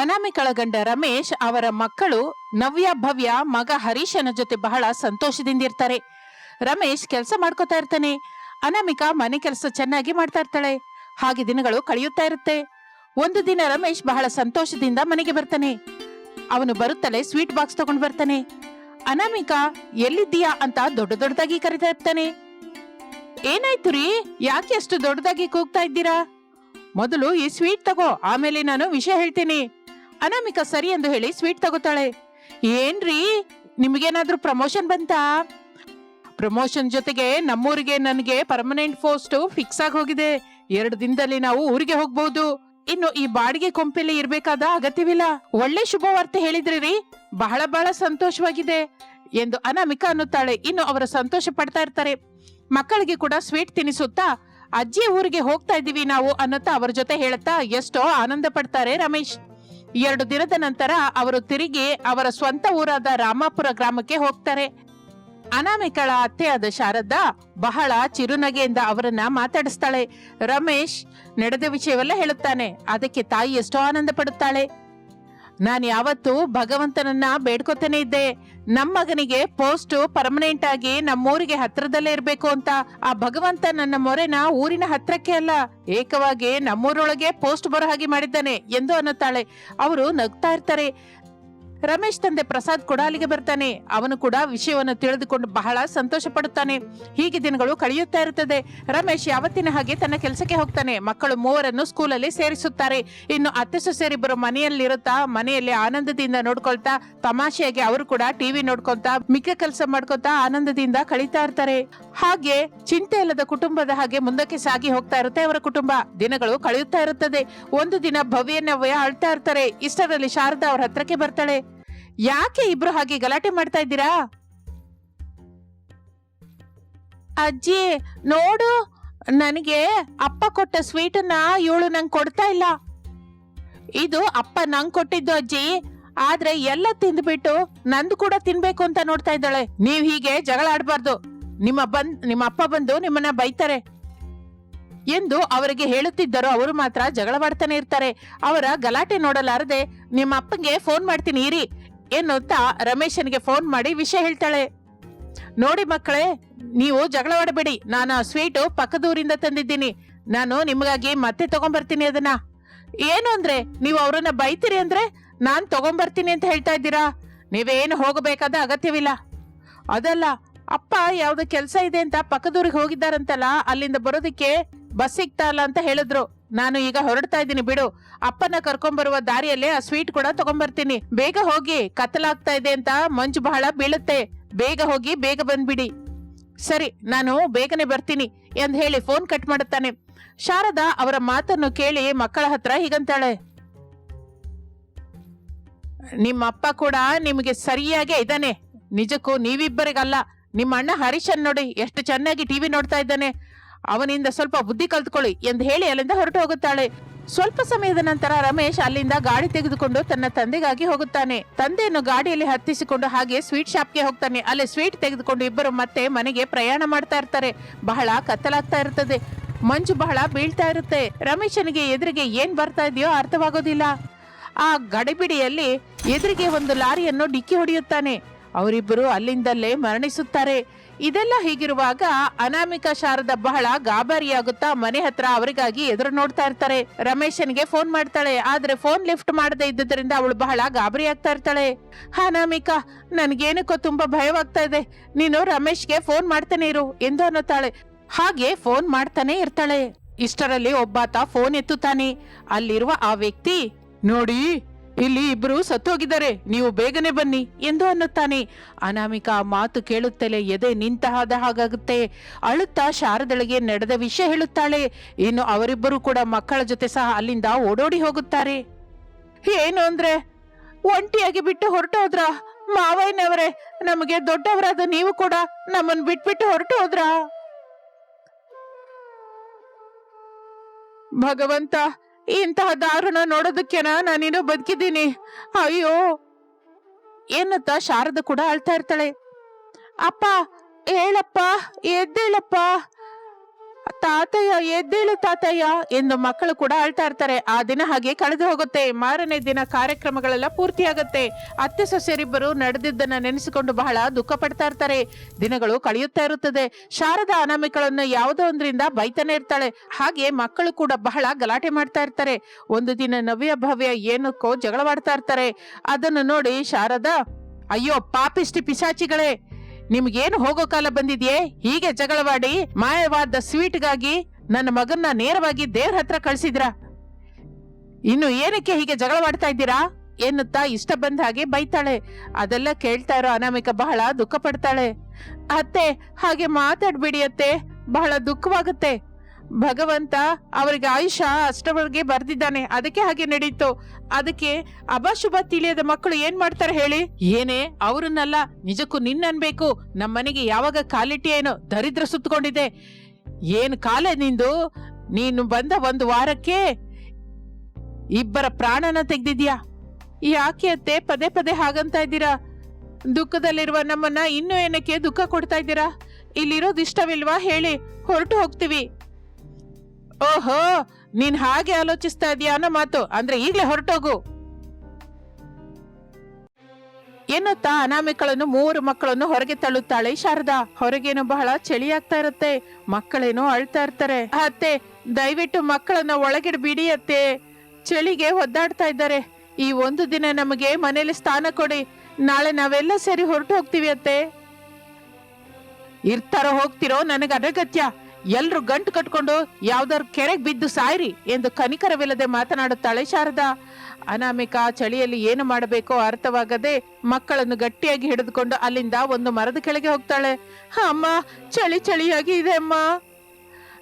ಅನಾಮಿಕಳ ಗಂಡ ರಮೇಶ್ ಅವರ ಮಕ್ಕಳು ನವ್ಯ, ಭವ್ಯ, ಮಗ ಹರೀಶನ ಜೊತೆ ಬಹಳ ಸಂತೋಷದಿಂದಿರ್ತಾರೆ ರಮೇಶ್ ಕೆಲಸ ಮಾಡ್ಕೋತಾ ಇರ್ತಾನೆ. ಅನಾಮಿಕಾ ಮನೆ ಕೆಲಸ ಚೆನ್ನಾಗಿ ಮಾಡ್ತಾ ಇರ್ತಾಳೆ. ಹಾಗೆ ದಿನಗಳು ಕಳೆಯುತ್ತಾ ಇರುತ್ತೆ. ಒಂದು ದಿನ ರಮೇಶ್ ಬಹಳ ಸಂತೋಷದಿಂದ ಮನೆಗೆ ಬರ್ತಾನೆ. ಅವನು ಬರುತ್ತಲೇ ಸ್ವೀಟ್ ಬಾಕ್ಸ್ ತಗೊಂಡು ಬರ್ತಾನೆ. ಅನಾಮಿಕಾ, ಎಲ್ಲಿದ್ದೀಯಾ? ಅಂತ ದೊಡ್ಡ ದೊಡ್ಡದಾಗಿ ಕರಿತಾ ಇರ್ತಾನೆ. ಏನಾಯ್ತು ರೀ? ಯಾಕೆ ಅಷ್ಟು ದೊಡ್ಡದಾಗಿ ಕೂಗ್ತಾ ಇದ್ದೀರಾ? ಮೊದಲು ಈ ಸ್ವೀಟ್ ತಗೋ, ಆಮೇಲೆ ನಾನು ವಿಷಯ ಹೇಳ್ತೀನಿ. ಅನಾಮಿಕಾ ಸರಿ ಎಂದು ಹೇಳಿ ಸ್ವೀಟ್ ತಗೋತಾಳೆ. ಏನ್ರಿ? ನಿಮ್ಗೇನಾದ್ರೂ ಪ್ರಮೋಷನ್ ಬಂತಾ? ಪ್ರಮೋಷನ್ ಜೊತೆಗೆ ನಮ್ಮೂರಿಗೆ ನನಗೆ ಪರ್ಮನೆಂಟ್ ಪೋಸ್ಟ್ ಫಿಕ್ಸ್ ಆಗಿ ಹೋಗಿದೆ. ಎರಡು ದಿನದಲ್ಲಿ ನಾವು ಊರಿಗೆ ಹೋಗ್ಬಹುದು ಇನ್ನು ಈ ಬಾಡಿಗೆ ಕೊಂಪೆಲ್ಲಿ ಇರ್ಬೇಕಾದ ಅಗತ್ಯವಿಲ್ಲ. ಒಳ್ಳೆ ಶುಭವಾರ್ತೆ ಹೇಳಿದ್ರಿ ರೀ ಬಹಳ ಬಹಳ ಸಂತೋಷವಾಗಿದೆ ಎಂದು ಅನಾಮಿಕಾ ಅನ್ನುತ್ತಾಳೆ. ಇನ್ನು ಅವರ ಸಂತೋಷ ಪಡ್ತಾ ಇರ್ತಾರೆ. ಮಕ್ಕಳಿಗೆ ಕೂಡ ಸ್ವೀಟ್ ತಿನ್ನಿಸುತ್ತಾ ಅಜ್ಜಿ ಊರಿಗೆ ಹೋಗ್ತಾ ಇದೀವಿ ನಾವು ಅನ್ನುತ್ತಾ ಅವರ ಜೊತೆ ಹೇಳುತ್ತಾ ಎಷ್ಟೋ ಆನಂದ ಪಡ್ತಾರೆ ರಮೇಶ್. ಎರಡು ದಿನದ ನಂತರ ಅವರು ತಿರುಗಿ ಅವರ ಸ್ವಂತ ಊರಾದ ರಾಮಾಪುರ ಗ್ರಾಮಕ್ಕೆ ಹೋಗ್ತಾರೆ. ಅನಾಮಿಕಳ ಅತ್ತೆಯಾದ ಶಾರದಾ ಬಹಳ ಚಿರುನಗೆಯಿಂದ ಅವರನ್ನ ಮಾತಾಡಿಸ್ತಾಳೆ. ರಮೇಶ್, ನಡೆದ ವಿಷಯವೆಲ್ಲ ಹೇಳುತ್ತಾನೆ. ಅದಕ್ಕೆ ತಾಯಿ ಎಷ್ಟೋ ಆನಂದ ಪಡುತ್ತಾಳೆ ನಾನು ಯಾವತ್ತು ಭಗವಂತನನ್ನ ಬೇಡ್ಕೊತಾನೆ ಇದ್ದೆ. ನಮ್ಮ ಮಗನಿಗೆ ಪೋಸ್ಟ್ ಪರ್ಮನೆಂಟ್ ಆಗಿ ನಮ್ಮೂರಿಗೆ ಹತ್ರದಲ್ಲೇ ಇರ್ಬೇಕು ಅಂತ. ಆ ಭಗವಂತ ನನ್ನ ಮೊರೆನ ಊರಿನ ಹತ್ರಕ್ಕೆ ಅಲ್ಲ, ಏಕವಾಗಿ ನಮ್ಮೂರೊಳಗೆ ಪೋಸ್ಟ್ ಬರೋ ಹಾಗೆ ಮಾಡಿದ್ದಾನೆ ಎಂದು ಅನ್ನುತ್ತಾಳೆ. ಅವರು ನಗ್ತಾ ಇರ್ತಾರೆ. ರಮೇಶ್ ತಂದೆ ಪ್ರಸಾದ್ ಕೂಡ ಅಲ್ಲಿಗೆ ಬರ್ತಾನೆ. ಅವನು ಕೂಡ ವಿಷಯವನ್ನು ತಿಳಿದುಕೊಂಡು ಬಹಳ ಸಂತೋಷ ಪಡುತ್ತಾನೆ ಹೀಗೆ ದಿನಗಳು ಕಳೆಯುತ್ತಾ ಇರುತ್ತದೆ. ರಮೇಶ್ ಯಾವತ್ತಿನ ಹಾಗೆ ತನ್ನ ಕೆಲಸಕ್ಕೆ ಹೋಗ್ತಾನೆ. ಮಕ್ಕಳು ಮೂವರನ್ನು ಸ್ಕೂಲಲ್ಲಿ ಸೇರಿಸುತ್ತಾರೆ. ಇನ್ನು ಅತ್ತೆ ಸೊಸೆಯರಿಬ್ಬರು ಮನೆಯಲ್ಲಿರುತ್ತಾ, ಮನೆಯಲ್ಲಿ ಆನಂದದಿಂದ ನೋಡ್ಕೊಳ್ತಾ, ತಮಾಷೆಯಾಗಿ ಅವರು ಕೂಡ ಟಿವಿ ನೋಡ್ಕೊಳ್ತಾ, ಮಿಕ್ಕ ಕೆಲಸ ಮಾಡ್ಕೊತಾ ಆನಂದದಿಂದ ಕಳೀತಾ ಇರ್ತಾರೆ. ಹಾಗೆ ಚಿಂತೆ ಇಲ್ಲದ ಕುಟುಂಬದ ಹಾಗೆ ಮುಂದಕ್ಕೆ ಸಾಗಿ ಹೋಗ್ತಾ ಇರುತ್ತೆ ಅವರ ಕುಟುಂಬ. ದಿನಗಳು ಕಳೆಯುತ್ತಾ ಇರುತ್ತದೆ. ಒಂದು ದಿನ ಭವ್ಯ ನವ್ಯ ಅಳ್ತಾ ಇರ್ತಾರೆ. ಇಷ್ಟರಲ್ಲಿ ಶಾರದಾ ಅವರ ಹತ್ರಕ್ಕೆ ಬರ್ತಾಳೆ. ಯಾಕೆ ಇಬ್ರು ಹಾಗೆ ಗಲಾಟೆ ಮಾಡ್ತಾ ಇದ್ದೀರಾ? ಅಜ್ಜಿ, ನೋಡು, ನನಗೆ ಅಪ್ಪ ಕೊಟ್ಟ ಸ್ವೀಟನ್ನ ಇವಳು ನಂಗೆ ಕೊಡ್ತಾ ಇಲ್ಲ. ಇದು ಅಪ್ಪ ನಂಗೆ ಕೊಟ್ಟಿದ್ದು ಅಜ್ಜಿ. ಆದ್ರೆ ಎಲ್ಲ ತಿಂದ್ಬಿಟ್ಟು ನಂದು ಕೂಡ ತಿನ್ಬೇಕು ಅಂತ ನೋಡ್ತಾ ಇದ್ದಾಳೆ. ನೀವ್ ಹೀಗೆ ಜಗಳ ಆಡ್ಬಾರ್ದು. ನಿಮ್ಮ ಬಂದ್, ನಿಮ್ಮ ಅಪ್ಪ ಬಂದು ನಿಮ್ಮನ್ನ ಬೈತಾರೆ. ಎಂದು ಅವರಿಗೆ ಹೇಳುತ್ತಿದ್ದರು ಅವರು ಮಾತ್ರ ಜಗಳವಾಡ್ತಾನೆ ಇರ್ತಾರೆ. ಅವರ ಗಲಾಟೆ ನೋಡಲಾರದೆ ನಿಮ್ಮ ಅಪ್ಪಂಗೆ ಫೋನ್ ಮಾಡ್ತೀನಿ, ಇರಿ. ಎನ್ನುತ್ತಾ ರಮೇಶನ್ಗೆ ಫೋನ್ ಮಾಡಿ ವಿಷಯ ಹೇಳ್ತಾಳೆ. ನೋಡಿ ಮಕ್ಕಳೇ, ನೀವು ಜಗಳವಾಡಬೇಡಿ ನಾನು ಆ ಸ್ವೀಟು ಪಕ್ಕದೂರಿಂದ ತಂದಿದ್ದೀನಿ. ನಾನು ನಿಮಗಾಗಿ ಮತ್ತೆ ತಗೊಂಬರ್ತೀನಿ ಅದನ್ನ. ಏನು ಅಂದ್ರೆ, ನೀವು ಅವರನ್ನ ಬೈತೀರಿ ಅಂದ್ರೆ ನಾನು ತಗೊಂಬರ್ತೀನಿ ಅಂತ ಹೇಳ್ತಾ ಇದ್ದೀರಾ? ನೀವೇನು ಹೋಗಬೇಕಾದ ಅಗತ್ಯವಿಲ್ಲ. ಅದಲ್ಲ, ಅಪ್ಪ ಯಾವ್ದು ಕೆಲಸ ಇದೆ ಅಂತ ಪಕ್ಕದೂರಿಗೆ ಹೋಗಿದ್ದಾರಂತಲ್ಲ, ಅಲ್ಲಿಂದ ಬರೋದಕ್ಕೆ ಬಸ್ ಸಿಗ್ತಾ ಇಲ್ಲ ಅಂತ ಹೇಳಿದ್ರು. ನಾನು ಈಗ ಹೊರಡ್ತಾ ಇದ್ದೀನಿ, ಬಿಡು. ಅಪ್ಪನ ಕರ್ಕೊಂಬರುವ ದಾರಿಯಲ್ಲೇ ಆ ಸ್ವೀಟ್ ಕೂಡ ತಗೊಂಬರ್ತೀನಿ. ಬೇಗ ಹೋಗಿ, ಕತ್ತಲಾಗ್ತಾ ಇದೆ ಅಂತ ಮಂಜು ಬಹಳ ಬೀಳುತ್ತೆ. ಬೇಗ ಹೋಗಿ, ಬೇಗ ಬಂದ್ಬಿಡಿ. ಸರಿ, ನಾನು ಬೇಗನೆ ಬರ್ತೀನಿ ಎಂದು ಹೇಳಿ ಫೋನ್ ಕಟ್ ಮಾಡುತ್ತಾನೆ. ಶಾರದಾ ಅವರ ಮಾತನ್ನು ಕೇಳಿ ಮಕ್ಕಳ ಹತ್ರ ಹೀಗಂತಾಳೆ. ನಿಮ್ಮ ಅಪ್ಪ ಕೂಡ ನಿಮಗೆ ಸರಿಯಾಗೇ ಇದ್ದಾನೆ. ನಿಜಕ್ಕೂ ನೀವಿಬ್ಬರಿಗಲ್ಲ. ನಿಮ್ಮ ಅಣ್ಣ ಹರೀಶನ್ ನೋಡಿ, ಎಷ್ಟು ಚೆನ್ನಾಗಿ ಟಿವಿ ನೋಡ್ತಾ ಇದ್ದಾನೆ. ಅವನಿಂದ ಸ್ವಲ್ಪ ಬುದ್ಧಿ ಕಲ್ತ್ಕೊಳ್ಳಿ ಎಂದು ಹೇಳಿ ಅಲ್ಲಿಂದ ಹೊರಟು ಹೋಗುತ್ತಾಳೆ. ಸ್ವಲ್ಪ ಸಮಯದ ನಂತರ ರಮೇಶ್ ಅಲ್ಲಿಂದ ಗಾಡಿ ತೆಗೆದುಕೊಂಡು ತನ್ನ ತಂದೆಗಾಗಿ ಹೋಗುತ್ತಾನೆ. ತಂದೆಯನ್ನು ಗಾಡಿಯಲ್ಲಿ ಹತ್ತಿಸಿಕೊಂಡು ಹಾಗೆ ಸ್ವೀಟ್ ಶಾಪ್ಗೆ ಹೋಗ್ತಾನೆ. ಅಲ್ಲಿ ಸ್ವೀಟ್ ತೆಗೆದುಕೊಂಡು ಇಬ್ಬರು ಮತ್ತೆ ಮನೆಗೆ ಪ್ರಯಾಣ ಮಾಡ್ತಾ ಇರ್ತಾರೆ. ಬಹಳ ಕತ್ತಲಾಗ್ತಾ ಇರುತ್ತದೆ ಮಂಜು ಬಹಳ ಬೀಳ್ತಾ ಇರುತ್ತೆ. ರಮೇಶನಿಗೆ ಎದುರಿಗೆ ಏನ್ ಬರ್ತಾ ಇದೆಯೋ ಅರ್ಥವಾಗೋದಿಲ್ಲ. ಆ ಗಡಿಬಿಡಿಯಲ್ಲಿ ಎದುರಿಗೆ ಒಂದು ಲಾರಿಯನ್ನು ಡಿಕ್ಕಿ ಹೊಡೆಯುತ್ತಾನೆ. ಅವರಿಬ್ಬರು ಅಲ್ಲಿಂದಲೇ ಮರಣಿಸುತ್ತಾರೆ. ಇದೆಲ್ಲ ಹೀಗಿರುವಾಗ ಅನಾಮಿಕಾ ಶಾರದ ಬಹಳ ಗಾಬರಿಯಾಗುತ್ತಾ ಮನೆ ಹತ್ರ ಅವರಿಗಾಗಿ ಎದುರು ನೋಡ್ತಾ ಇರ್ತಾರೆ. ರಮೇಶನ್ಗೆ ಫೋನ್ ಮಾಡ್ತಾಳೆ. ಆದ್ರೆ ಫೋನ್ ಲಿಫ್ಟ್ ಮಾಡದೇ ಇದ್ದುದರಿಂದ ಅವಳು ಬಹಳ ಗಾಬರಿ ಆಗ್ತಾ ಇರ್ತಾಳೆ. ಅನಾಮಿಕಾ, ನನ್ಗೇನಕ್ಕೋ ತುಂಬಾ ಭಯವಾಗ್ತಾ ಇದೆ. ನೀನು ರಮೇಶ್ಗೆ ಫೋನ್ ಮಾಡ್ತಾನೆ ಇರು, ಎಂದು ಅನ್ನುತ್ತಾಳೆ. ಹಾಗೆ ಫೋನ್ ಮಾಡ್ತಾನೆ ಇರ್ತಾಳೆ. ಇಷ್ಟರಲ್ಲಿ ಒಬ್ಬಾತ ಫೋನ್ ಎತ್ತುತ್ತಾನೆ. ಅಲ್ಲಿರುವ ಆ ವ್ಯಕ್ತಿ, ನೋಡಿ ಇಲ್ಲಿ ಇಬ್ರು ಸತ್ತೋಗಿದ್ದಾರೆ. ನೀವು ಬೇಗನೆ ಬನ್ನಿ ಎಂದು ಅನ್ನುತ್ತಾನೆ. ಅನಾಮಿಕಾ ಮಾತು ಕೇಳುತ್ತಲೇ ಎದೆ ನಿಂತಹಾದ ಹಾಗಾಗುತ್ತೆ. ಅಳುತ್ತಾ ಶಾರದಳಿಗೆ ನಡೆದ ವಿಷಯ ಹೇಳುತ್ತಾಳೆ. ಇನ್ನು ಅವರಿಬ್ಬರು ಕೂಡ ಮಕ್ಕಳ ಜೊತೆ ಸಹ ಅಲ್ಲಿಂದ ಓಡೋಡಿ ಹೋಗುತ್ತಾರೆ. ಏನು ಅಂದ್ರೆ, ಒಂಟಿಯಾಗಿ ಬಿಟ್ಟು ಹೊರಟೋದ್ರ? ಮಾವಯ್ಯನವರೇ, ನಮಗೆ ದೊಡ್ಡವರಾದ ನೀವು ಕೂಡ ನಮ್ಮನ್ನು ಬಿಟ್ಬಿಟ್ಟು ಹೊರಟು ಹೋದ್ರಾ ಭಗವಂತ ಇಂತಹ ದಾರುಣ ನೋಡೋದಕ್ಕೆನ ನಾನಿನ್ನೂ ಬದುಕಿದ್ದೀನಿ. ಅಯ್ಯೋ. ಏನತ್ತ? ಶಾರದ ಕೂಡ ಅಳ್ತಾ ಇರ್ತಾಳೆ. ಅಪ್ಪ ಹೇಳಪ್ಪ ಎದ್ದೇಳಪ್ಪ. ತಾತಯ್ಯ ಎದ್ದೇಳು ತಾತಯ್ಯ ಎಂದು ಮಕ್ಕಳು ಕೂಡ ಅಳ್ತಾ ಇರ್ತಾರೆ. ಆ ದಿನ ಹಾಗೆ ಕಳೆದು ಹೋಗುತ್ತೆ. ಮಾರನೇ ದಿನ ಕಾರ್ಯಕ್ರಮಗಳೆಲ್ಲ ಪೂರ್ತಿಯಾಗುತ್ತೆ. ಅತ್ತೆ, ಸೊಸೆಯರಿಬ್ಬರು ನಡೆದಿದ್ದನ್ನ ನೆನೆಸಿಕೊಂಡು ಬಹಳ ದುಃಖ ಪಡ್ತಾ ಇರ್ತಾರೆ. ದಿನಗಳು ಕಳೆಯುತ್ತಾ ಇರುತ್ತದೆ. ಶಾರದಾ ಅನಾಮಿಕಳನ್ನು ಯಾವುದೋ ಒಂದರಿಂದ ಬೈತಾನೆ ಇರ್ತಾಳೆ. ಹಾಗೆ ಮಕ್ಕಳು ಕೂಡ ಬಹಳ ಗಲಾಟೆ ಮಾಡ್ತಾ ಇರ್ತಾರೆ. ಒಂದು ದಿನ ನವ್ಯ, ಭವ್ಯ ಏನಕ್ಕೋ ಜಗಳವಾಡ್ತಾ ಇರ್ತಾರೆ. ಅದನ್ನು ನೋಡಿ ಶಾರದಾ, ಅಯ್ಯೋ, ಪಾಪಿಷ್ಟಿ ಪಿಶಾಚಿಗಳೇ! ನಿಮ್ಗೇನು ಹೋಗೋ ಕಾಲ ಬಂದಿದ್ಯೆ? ಹೀಗೆ ಜಗಳವಾಡಿ ಮಾಯವಾದ ಸ್ವೀಟ್ಗಾಗಿ ನನ್ನ ಮಗನ್ನ ನೇರವಾಗಿ ದೇವ್ರ ಹತ್ರ ಕಳ್ಸಿದ್ರ? ಇನ್ನು ಏನಕ್ಕೆ ಹೀಗೆ ಜಗಳವಾಡ್ತಾ ಇದ್ದೀರಾ? ಎನ್ನುತ್ತಾ ಇಷ್ಟ ಬಂದ ಹಾಗೆ ಬೈತಾಳೆ. ಅದೆಲ್ಲ ಕೇಳ್ತಾ ಇರೋ ಅನಾಮಿಕ ಬಹಳ ದುಃಖ ಪಡ್ತಾಳೆ ಅತ್ತೆ, ಹಾಗೆ ಮಾತಾಡ್ಬಿಡಿ ಅತ್ತೆ. ಬಹಳ ದುಃಖವಾಗುತ್ತೆ. ಭಗವಂತ ಅವರಿಗೆ ಆಯುಷ ಅಷ್ಟವರೆಗೆ ಬರ್ದಿದ್ದಾನೆ. ಅದಕ್ಕೆ ಹಾಗೆ ನಡೀತು. ಅದಕ್ಕೆ ಅಭಾಶುಭ ತಿಳಿಯದ ಮಕ್ಕಳು ಏನ್ ಮಾಡ್ತಾರೆ ಹೇಳಿ? ಏನೇ, ಅವ್ರನ್ನಲ್ಲ, ನಿಜಕ್ಕೂ ನಿನ್ ಅನ್ಬೇಕು ನಮ್ಮನೆಗೆ ಯಾವಾಗ ಕಾಲಿಟ್ಟಿ ಏನೋ ದರಿದ್ರ ಸುತ್ತಕೊಂಡಿದೆ. ಏನ್ ಕಾಲ ನಿಂದು? ನೀನು ಬಂದ ಒಂದು ವಾರಕ್ಕೆ ಇಬ್ಬರ ಪ್ರಾಣನ ತೆಗ್ದಿದ್ಯಾ ಯಾಕೆ ಅತ್ತೆ ಪದೇ ಪದೇ ಹಾಗಂತ ಇದ್ದೀರಾ? ದುಃಖದಲ್ಲಿರುವ ನಮ್ಮನ್ನ ಇನ್ನೂ ಏನಕ್ಕೆ ದುಃಖ ಕೊಡ್ತಾ ಇದ್ದೀರಾ? ಇಲ್ಲಿರೋದು ಇಷ್ಟವಿಲ್ವಾ ಹೇಳಿ ಹೊರಟು ಹೋಗ್ತೀವಿ. ಓಹೋ, ನೀನ್ ಹಾಗೆ ಆಲೋಚಿಸ್ತಾ ಇದೀಯ ಅನ್ನೋ ಮಾತು. ಅಂದ್ರೆ ಈಗ್ಲೇ ಹೊರಟೋಗು. ಎನ್ನುತ್ತಾ ಅನಾಮಿಕಳನ್ನು ಮೂರು ಮಕ್ಕಳನ್ನು ಹೊರಗೆ ತಳ್ಳುತ್ತಾಳೆ ಶಾರದಾ. ಹೊರಗೇನು ಬಹಳ ಚಳಿ ಆಗ್ತಾ ಇರುತ್ತೆ. ಮಕ್ಕಳೇನೋ ಅಳ್ತಾ ಇರ್ತಾರೆ. ಅತ್ತೆ, ದಯವಿಟ್ಟು ಮಕ್ಕಳನ್ನ ಒಳಗಿಡ್ ಬಿಡಿ ಅತ್ತೆ. ಚಳಿಗೆ ಒದ್ದಾಡ್ತಾ ಇದ್ದಾರೆ. ಈ ಒಂದು ದಿನ ನಮಗೆ ಮನೇಲಿ ಸ್ಥಾನ ಕೊಡಿ. ನಾಳೆ ನಾವೆಲ್ಲ ಸೇರಿ ಹೊರಟು ಹೋಗ್ತೀವಿ ಅತ್ತೆ. ಇರ್ತಾರೋ ಹೋಗ್ತಿರೋ ನನಗೆ ಅನಗತ್ಯ. ಎಲ್ರು ಗಂಟು ಕಟ್ಕೊಂಡು ಯಾವ್ದಾರು ಕೆರೆಗೆ ಬಿದ್ದು ಸಾಯ್ರಿ ಎಂದು ಕನಿಕರವಿಲ್ಲದೆ ಮಾತನಾಡುತ್ತಾಳೆ ಶಾರದಾ. ಅನಾಮಿಕಾ ಚಳಿಯಲ್ಲಿ ಏನು ಮಾಡಬೇಕೋ ಅರ್ಥವಾಗದೆ ಮಕ್ಕಳನ್ನು ಗಟ್ಟಿಯಾಗಿ ಹಿಡಿದುಕೊಂಡು ಅಲ್ಲಿಂದ ಒಂದು ಮರದ ಕೆಳಗೆ ಹೋಗ್ತಾಳೆ. "ಹ, ಅಮ್ಮ ಚಳಿ ಚಳಿಯಾಗಿ ಇದೆ ಅಮ್ಮ.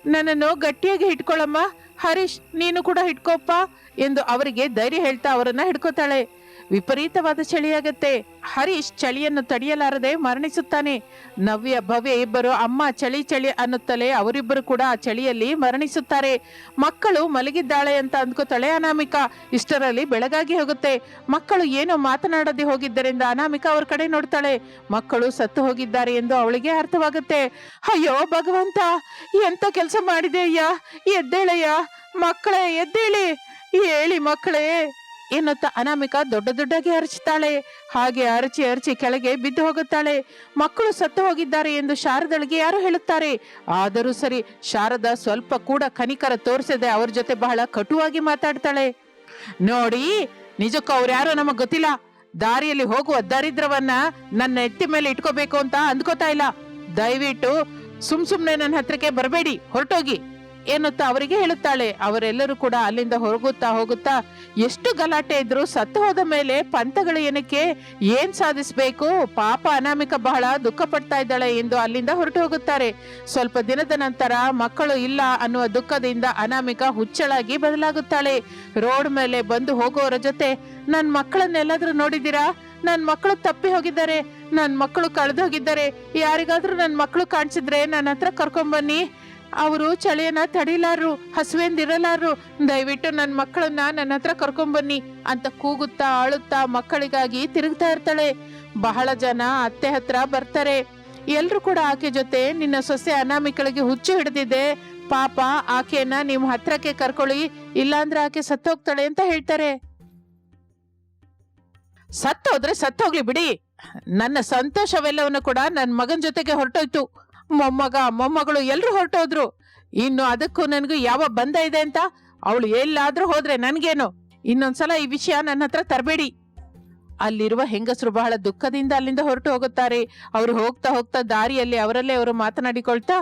ನನ್ನನ್ನು ಗಟ್ಟಿಯಾಗಿ ಹಿಡ್ಕೊಳ್ಳಮ್ಮ ಹರೀಶ್ ನೀನು ಕೂಡ ಹಿಡ್ಕೋಪ್ಪ ಎಂದು ಅವರಿಗೆ ಧೈರ್ಯ ಹೇಳ್ತಾ ಅವರನ್ನ ಹಿಡ್ಕೋತಾಳೆ. ವಿಪರೀತವಾದ ಚಳಿಯಾಗತ್ತೆ. ಹರೀಶ್ ಚಳಿಯನ್ನು ತಡೆಯಲಾರದೆ ಮರಣಿಸುತ್ತಾನೆ. ನವ್ಯ, ಭವ್ಯ ಇಬ್ಬರು ಅಮ್ಮ ಚಳಿ ಚಳಿ ಅನ್ನುತ್ತಲೇ ಅವರಿಬ್ಬರು ಕೂಡ ಆ ಚಳಿಯಲ್ಲಿ ಮರಣಿಸುತ್ತಾರೆ. ಮಕ್ಕಳು ಮಲಗಿದ್ದಾಳೆ ಅಂತ ಅಂದ್ಕೋತಾಳೆ ಅನಾಮಿಕ. ಇಷ್ಟರಲ್ಲಿ ಬೆಳಗಾಗಿ ಹೋಗುತ್ತೆ. ಮಕ್ಕಳು ಏನೋ ಮಾತನಾಡದೆ ಹೋಗಿದ್ದರಿಂದ ಅನಾಮಿಕ ಅವ್ರ ಕಡೆ ನೋಡ್ತಾಳೆ. ಮಕ್ಕಳು ಸತ್ತು ಹೋಗಿದ್ದಾರೆ ಎಂದು ಅವಳಿಗೆ ಅರ್ಥವಾಗುತ್ತೆ. ಅಯ್ಯೋ ಭಗವಂತ, ಎಂತ ಕೆಲಸ ಮಾಡಿದೆ ಅಯ್ಯ? ಎದ್ದೇಳಯ್ಯ? ಮಕ್ಕಳೇ, ಎದ್ದೇಳಿ. ಹೇಳಿ ಮಕ್ಕಳೇ. ಎನ್ನುತ್ತಾ ಅನಾಮಿಕ ದೊಡ್ಡ ದೊಡ್ಡಗೆ ಅರಚುತ್ತಾಳೆ. ಹಾಗೆ ಅರಚಿ ಅರಚಿ ಕೆಳಗೆ ಬಿದ್ದು ಹೋಗುತ್ತಾಳೆ. ಮಕ್ಕಳು ಸತ್ತು ಹೋಗಿದ್ದಾರೆ ಎಂದು ಶಾರದಳಿಗೆ ಯಾರು ಹೇಳುತ್ತಾರೆ. ಆದರೂ ಸರಿ ಶಾರದ ಸ್ವಲ್ಪ ಕೂಡ ಕನಿಕರ ತೋರಿಸದೆ ಅವ್ರ ಜೊತೆ ಬಹಳ ಕಟುವಾಗಿ ಮಾತಾಡ್ತಾಳೆ. ನೋಡಿ, ನಿಜಕ್ಕೂ ಅವ್ರ ಯಾರೋ ನಮಗ್ ಗೊತ್ತಿಲ್ಲ. ದಾರಿಯಲ್ಲಿ ಹೋಗುವ ದರಿದ್ರವನ್ನ ನನ್ನ ಎತ್ತಿ ಮೇಲೆ ಇಟ್ಕೋಬೇಕು ಅಂತ ಅಂದ್ಕೋತಾ ಇಲ್ಲ. ದಯವಿಟ್ಟು ಸುಮ್ ಸುಮ್ನೆ ನನ್ನ ಹತ್ರಕ್ಕೆ ಬರಬೇಡಿ. ಹೊರಟೋಗಿ. ಎನ್ನುತ್ತಾ ಅವರಿಗೆ ಹೇಳುತ್ತಾಳೆ. ಅವರೆಲ್ಲರೂ ಕೂಡ ಅಲ್ಲಿಂದ ಹೊರಗುತ್ತಾ ಹೋಗುತ್ತಾ ಎಷ್ಟು ಗಲಾಟೆ ಇದ್ರು ಸತ್ತು ಹೋದ ಮೇಲೆ ಪಂಥಗಳು ಏನಕ್ಕೆ, ಏನ್ ಸಾಧಿಸಬೇಕು? ಪಾಪ ಅನಾಮಿಕ ಬಹಳ ದುಃಖ ಪಡ್ತಾ ಇದ್ದಾಳೆ ಎಂದು ಅಲ್ಲಿಂದ ಹೊರಟು ಹೋಗುತ್ತಾರೆ. ಸ್ವಲ್ಪ ದಿನದ ನಂತರ ಮಕ್ಕಳು ಇಲ್ಲ ಅನ್ನುವ ದುಃಖದಿಂದ ಅನಾಮಿಕ ಹುಚ್ಚಳಾಗಿ ಬದಲಾಗುತ್ತಾಳೆ. ರೋಡ್ ಮೇಲೆ ಬಂದು ಹೋಗುವವರ ಜೊತೆ, ನನ್ ಮಕ್ಕಳನ್ನೆಲ್ಲಾದ್ರೂ ನೋಡಿದೀರಾ ನನ್ ಮಕ್ಕಳು ತಪ್ಪಿ ಹೋಗಿದ್ದಾರೆ. ನನ್ ಮಕ್ಕಳು ಕಳೆದು ಹೋಗಿದ್ದಾರೆ. ಯಾರಿಗಾದ್ರೂ ನನ್ ಮಕ್ಕಳು ಕಾಣಿಸಿದ್ರೆ ನನ್ನ ಹತ್ರ ಕರ್ಕೊಂಬನ್ನಿ ಅವರು ಚಳಿಯನ್ನ ತಡಿಲಾರು ಹಸುವೆಂದಿರಲಾರು ದಯವಿಟ್ಟು ನನ್ನ ಮಕ್ಕಳನ್ನ ನನ್ನ ಹತ್ರ ಕರ್ಕೊಂಬನ್ನಿ ಅಂತ ಕೂಗುತ್ತಾ ಆಳುತ್ತಾ ಮಕ್ಕಳಿಗಾಗಿ ತಿರುಗ್ತಾ ಇರ್ತಾಳೆ. ಬಹಳ ಜನ ಅತ್ತೆ ಹತ್ರ ಬರ್ತಾರೆ. ಎಲ್ರು ಕೂಡ ಆಕೆ ಜೊತೆ ನಿನ್ನ ಸೊಸೆ ಅನಾಮಿಕಳಿಗೆ ಹುಚ್ಚು ಹಿಡಿದಿದೆ. ಪಾಪ ಆಕೆಯನ್ನ ನಿಮ್ ಹತ್ರಕ್ಕೆ ಕರ್ಕೊಳ್ಳಿ, ಇಲ್ಲಾಂದ್ರೆ ಆಕೆ ಸತ್ತೋಗ್ತಾಳೆ ಅಂತ ಹೇಳ್ತಾರೆ. ಸತ್ತೋದ್ರೆ ಸತ್ತೋಗ್ಲಿ ಬಿಡಿ. ನನ್ನ ಸಂತೋಷವೆಲ್ಲವನ್ನು ಕೂಡ ನನ್ನ ಮಗನ ಜೊತೆಗೆ ಹೊರಟೋಯ್ತು. ಮೊಮ್ಮಗ, ಮೊಮ್ಮಗಳು ಎಲ್ರು ಹೊರಟೋದ್ರು. ಇನ್ನು ಅದಕ್ಕೂ ನನಗೂ ಯಾವ ಬಂಧ ಇದೆ ಅಂತ? ಅವಳು ಎಲ್ಲಾದ್ರೂ ಹೋದ್ರೆ ನನ್ಗೇನು? ಇನ್ನೊಂದ್ಸಲ ಈ ವಿಷಯ ನನ್ನ ಹತ್ರ ತರಬೇಡಿ. ಅಲ್ಲಿರುವ ಹೆಂಗಸರು ಬಹಳ ದುಃಖದಿಂದ ಅಲ್ಲಿಂದ ಹೊರಟು ಹೋಗುತ್ತಾರೆ. ಅವರು ಹೋಗ್ತಾ ಹೋಗ್ತಾ ದಾರಿಯಲ್ಲಿ ಅವರಲ್ಲೇ ಅವರು ಮಾತನಾಡಿಕೊಳ್ತಾ,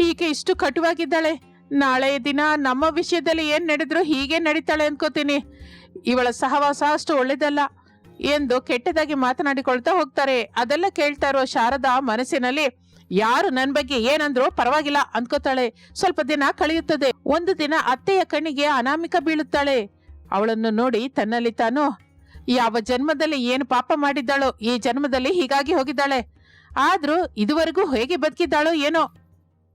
ಈಕೆ ಇಷ್ಟು ಕಟುವಾಗಿದ್ದಾಳೆ. ನಾಳೆ ದಿನ ನಮ್ಮ ವಿಷಯದಲ್ಲಿ ಏನ್ ನಡೆದ್ರು ಹೀಗೆ ನಡೀತಾಳೆ ಅನ್ಕೋತೀನಿ. ಇವಳ ಸಹವಾಸ ಅಷ್ಟು ಒಳ್ಳೇದಲ್ಲ. ಎಂದು ಕೆಟ್ಟದಾಗಿ ಮಾತನಾಡಿಕೊಳ್ತಾ ಹೋಗ್ತಾರೆ. ಅದೆಲ್ಲ ಕೇಳ್ತಾ ಇರೋ ಶಾರದಾ ಮನಸ್ಸಿನಲ್ಲಿ ಯಾರು ನನ್ ಬಗ್ಗೆ ಏನಂದ್ರು ಪರವಾಗಿಲ್ಲ ಅನ್ಕೋತಾಳೆ ಸ್ವಲ್ಪ ದಿನ ಕಳೆಯುತ್ತದೆ. ಒಂದು ದಿನ ಅತ್ತೆಯ ಕಣ್ಣಿಗೆ ಅನಾಮಿಕ ಬೀಳುತ್ತಾಳೆ. ಅವಳನ್ನು ನೋಡಿ ತನ್ನಲ್ಲಿ ತಾನು, ಯಾವ ಜನ್ಮದಲ್ಲಿ ಏನು ಪಾಪ ಮಾಡಿದ್ದಾಳೋ, ಈ ಜನ್ಮದಲ್ಲಿ ಹೀಗಾಗಿ ಹೋಗಿದ್ದಾಳೆ. ಆದ್ರೂ ಇದುವರೆಗೂ ಹೇಗೆ ಬದುಕಿದ್ದಾಳೋ ಏನೋ.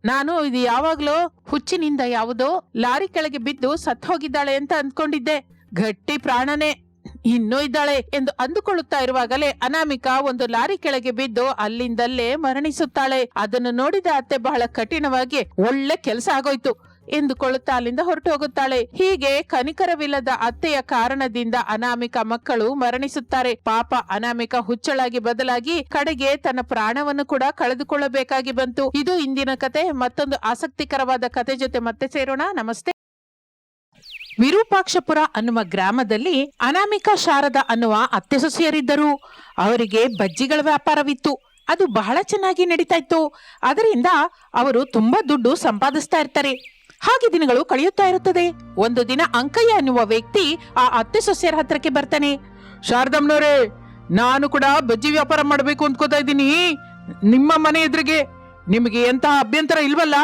ನಾನು ಇದು ಯಾವಾಗ್ಲೂ ಹುಚ್ಚಿನಿಂದ ಯಾವುದೋ ಲಾರಿ ಕೆಳಗೆ ಬಿದ್ದು ಸತ್ ಹೋಗಿದ್ದಾಳೆ ಅಂತ ಅಂದ್ಕೊಂಡಿದ್ದೆ. ಗಟ್ಟಿ ಪ್ರಾಣನೇ. ಇನ್ನೂ ಇದ್ದಾಳೆ ಎಂದು ಅಂದುಕೊಳ್ಳುತ್ತಾ ಇರುವಾಗಲೇ ಅನಾಮಿಕಾ ಒಂದು ಲಾರಿ ಕೆಳಗೆ ಬಿದ್ದು ಅಲ್ಲಿಂದಲ್ಲೇ ಮರಣಿಸುತ್ತಾಳೆ. ಅದನ್ನು ನೋಡಿದ ಅತ್ತೆ ಬಹಳ ಕಠಿಣವಾಗಿ ಒಳ್ಳೆ ಕೆಲಸ ಆಗೋಯ್ತು ಎಂದುಕೊಳ್ಳುತ್ತಾ ಅಲ್ಲಿಂದ ಹೊರಟು ಹೋಗುತ್ತಾಳೆ. ಹೀಗೆ ಕನಿಕರವಿಲ್ಲದ ಅತ್ತೆಯ ಕಾರಣದಿಂದ ಅನಾಮಿಕ ಮಕ್ಕಳು ಮರಣಿಸುತ್ತಾರೆ. ಪಾಪ ಅನಾಮಿಕ ಹುಚ್ಚಳಾಗಿ ಬದಲಾಗಿ ಕಡೆಗೆ ತನ್ನ ಪ್ರಾಣವನ್ನು ಕೂಡ ಕಳೆದುಕೊಳ್ಳಬೇಕಾಗಿ ಬಂತು. ಇದು ಇಂದಿನ ಕತೆ. ಮತ್ತೊಂದು ಆಸಕ್ತಿಕರವಾದ ಕತೆ ಜೊತೆ ಮತ್ತೆ ಸೇರೋಣ. ನಮಸ್ತೆ. ವಿರೂಪಾಕ್ಷಪುರ ಅನ್ನುವ ಗ್ರಾಮದಲ್ಲಿ ಅನಾಮಿಕ ಶಾರದ ಅನ್ನುವ ಅತ್ತೆ ಸೊಸೆಯರಿದ್ದರು ಅವರಿಗೆ ಬಜ್ಜಿಗಳ ವ್ಯಾಪಾರವಿತ್ತು. ಅದು ಬಹಳ ಚೆನ್ನಾಗಿ ನಡೀತಾ ಇತ್ತು. ಅದರಿಂದ ಅವರು ತುಂಬಾ ದುಡ್ಡು ಸಂಪಾದಿಸ್ತಾ ಇರ್ತಾರೆ. ಹಾಗೆ ದಿನಗಳು ಕಳೆಯುತ್ತಾ ಇರುತ್ತದೆ. ಒಂದು ದಿನ ಅಂಕಯ್ಯ ಅನ್ನುವ ವ್ಯಕ್ತಿ ಆ ಅತ್ತೆ ಸೊಸೆಯರ ಹತ್ರಕ್ಕೆ ಬರ್ತಾನೆ. ಶಾರದಮ್ಮನವರೇ, ನಾನು ಕೂಡ ಬಜ್ಜಿ ವ್ಯಾಪಾರ ಮಾಡಬೇಕು ಅಂದ್ಕೋತಾ ಇದ್ದೀನಿ. ನಿಮ್ಮ ಮನೆ ಎದುರಿಗೆ. ನಿಮಗೆ ಎಂತ ಅಭ್ಯಂತರ ಇಲ್ವಲ್ಲ?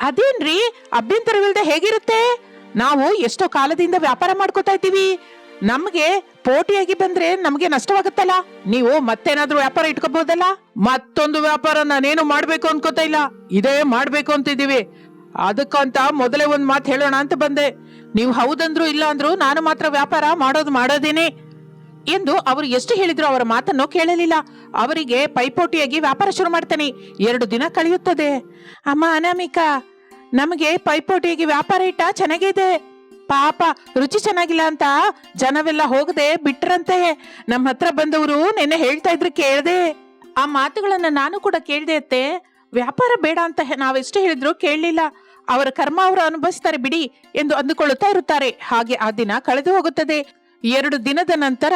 ಅದೇನ್ರಿ? ಅಭ್ಯಂತರವಿಲ್ಲದೆ ಹೇಗಿರುತ್ತೆ? ನಾವು ಎಷ್ಟೋ ಕಾಲದಿಂದ ವ್ಯಾಪಾರ ಮಾಡ್ಕೋತಾ ಇದ್ದೀವಿ. ನಮ್ಗೆ ಪೋಟಿಯಾಗಿ ಬಂದ್ರೆ ನಮ್ಗೆ ನಷ್ಟವಾಗುತ್ತಲ್ಲ? ನೀವು ಮತ್ತೇನಾದ್ರೂ ವ್ಯಾಪಾರ ಇಟ್ಕೋಬಹುದಲ್ಲ ಮತ್ತೊಂದು ವ್ಯಾಪಾರ ನಾನೇನು ಮಾಡ್ಬೇಕು ಅನ್ಕೋತಾ ಇಲ್ಲ. ಇದೇ ಮಾಡ್ಬೇಕು ಅಂತಿದ್ದೀವಿ. ಅದಕ್ಕಂತ ಮೊದಲೇ ಒಂದ್ ಮಾತು ಹೇಳೋಣ ಅಂತ ಬಂದೆ. ನೀವು ಹೌದಂದ್ರು ಇಲ್ಲ ಅಂದ್ರು ನಾನು ಮಾತ್ರ ವ್ಯಾಪಾರ ಮಾಡೋದು ಮಾಡೋದೇನೆ ಎಂದು ಅವರು ಎಷ್ಟು ಹೇಳಿದ್ರು ಅವರ ಮಾತನ್ನು ಕೇಳಲಿಲ್ಲ. ಅವರಿಗೆ ಪೈಪೋಟಿಯಾಗಿ ವ್ಯಾಪಾರ ಶುರು ಮಾಡ್ತಾನೆ. ಎರಡು ದಿನ ಕಳೆಯುತ್ತದೆ. ಅಮ್ಮ ಅನಾಮಿಕಾ ನಮಗೆ ಪೈಪೋಟಿಯಾಗಿ ವ್ಯಾಪಾರ ಇಟ್ಟ ಚೆನ್ನಾಗಿದೆ. ಪಾಪ ರುಚಿ ಚೆನ್ನಾಗಿಲ್ಲ ಅಂತ ಜನವೆಲ್ಲ ಹೋಗದೆ ಬಿಟ್ರಂತೆ. ನಮ್ಮ ಹತ್ರ ಬಂದವರು ನೆನ್ನೆ ಹೇಳ್ತಾ ಇದ್ರು ಕೇಳ್ದೆ. ಆ ಮಾತುಗಳನ್ನ ನಾನು ಕೂಡ ಕೇಳ್ದೆ ಅತ್ತೆ. ವ್ಯಾಪಾರ ಬೇಡ ಅಂತ ನಾವೆಷ್ಟು ಹೇಳಿದ್ರು ಕೇಳಲಿಲ್ಲ. ಅವರ ಕರ್ಮ ಅವರು ಅನುಭವಿಸ್ತಾರೆ ಬಿಡಿ ಎಂದು ಅಂದುಕೊಳ್ಳುತ್ತಾ ಇರುತ್ತಾರೆ. ಹಾಗೆ ಆ ದಿನ ಕಳೆದು ಹೋಗುತ್ತದೆ. ಎರಡು ದಿನದ ನಂತರ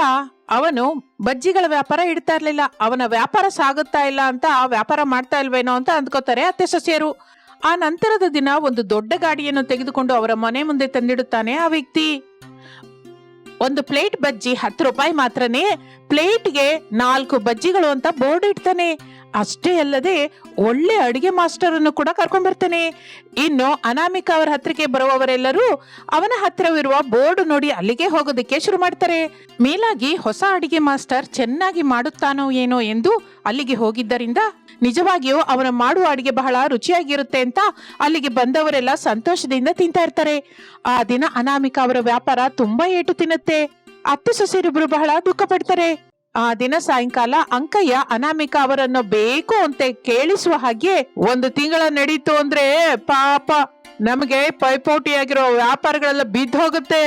ಅವನು ಬಜ್ಜಿಗಳ ವ್ಯಾಪಾರ ಇಡ್ತಾ ಇರ್ಲಿಲ್ಲ. ಅವನ ವ್ಯಾಪಾರ ಸಾಗುತ್ತಾ ಇಲ್ಲ ಅಂತ ವ್ಯಾಪಾರ ಮಾಡ್ತಾ ಇಲ್ವೇನೋ ಅಂತ ಅಂದ್ಕೋತಾರೆ ಅತ್ತೆ ಸೊಸೆಯರು. ಆ ನಂತರದ ದಿನ ಒಂದು ದೊಡ್ಡ ಗಾಡಿಯನ್ನು ತೆಗೆದುಕೊಂಡು ಅವರ ಮನೆ ಮುಂದೆ ತಂದಿಡುತ್ತಾನೆ ಆ ವ್ಯಕ್ತಿ. ಒಂದು ಪ್ಲೇಟ್ ಬಜ್ಜಿ ಹತ್ತು ರೂಪಾಯಿ ಮಾತ್ರನೇ, ಪ್ಲೇಟ್ಗೆ ನಾಲ್ಕು ಬಜ್ಜಿಗಳು ಅಂತ ಬೋರ್ಡ್ ಇಡ್ತಾನೆ. ಅಷ್ಟೇ ಅಲ್ಲದೆ ಒಳ್ಳೆ ಅಡಿಗೆ ಮಾಸ್ಟರ್ ಅನ್ನು ಕೂಡ ಕರ್ಕೊಂಡ್ ಬರ್ತಾನೆ ಇನ್ನು ಅನಾಮಿಕಾ ಅವರ ಹತ್ರಕ್ಕೆ ಬರುವವರೆಲ್ಲರೂ ಅವನ ಹತ್ತಿರವಿರುವ ಬೋರ್ಡ್ ನೋಡಿ ಅಲ್ಲಿಗೆ ಹೋಗೋದಕ್ಕೆ ಶುರು ಮಾಡ್ತಾರೆ. ಮೇಲಾಗಿ ಹೊಸ ಅಡಿಗೆ ಮಾಸ್ಟರ್ ಚೆನ್ನಾಗಿ ಮಾಡುತ್ತಾನೋ ಏನೋ ಎಂದು ಅಲ್ಲಿಗೆ ಹೋಗಿದ್ದರಿಂದ ನಿಜವಾಗಿಯೂ ಅವನು ಮಾಡುವ ಅಡಿಗೆ ಬಹಳ ರುಚಿಯಾಗಿರುತ್ತೆ ಅಂತ ಅಲ್ಲಿಗೆ ಬಂದವರೆಲ್ಲ ಸಂತೋಷದಿಂದ ತಿಂತಾ ಇರ್ತಾರೆ. ಆ ದಿನ ಅನಾಮಿಕಾ ಅವರ ವ್ಯಾಪಾರ ತುಂಬಾ ಏಟು ತಿನ್ನುತ್ತೆ. ಅತ್ತೆ ಸೊಸೆರಿಬ್ರು ಬಹಳ ದುಃಖ ಪಡ್ತಾರೆ ಆ ದಿನ ಸಾಯಂಕಾಲ ಅಂಕಯ್ಯ ಅನಾಮಿಕ ಅವರನ್ನು ಬೇಕು ಅಂತ ಕೇಳಿಸುವ ಹಾಗೆ ಒಂದು ತಿಂಗಳ ನಡೀತು ಅಂದ್ರೆ ಪಾಪ ನಮಗೆ ಪೈಪೋಟಿಯಾಗಿರೋ ವ್ಯಾಪಾರಗಳೆಲ್ಲ ಬಿದ್ದು ಹೋಗುತ್ತೆ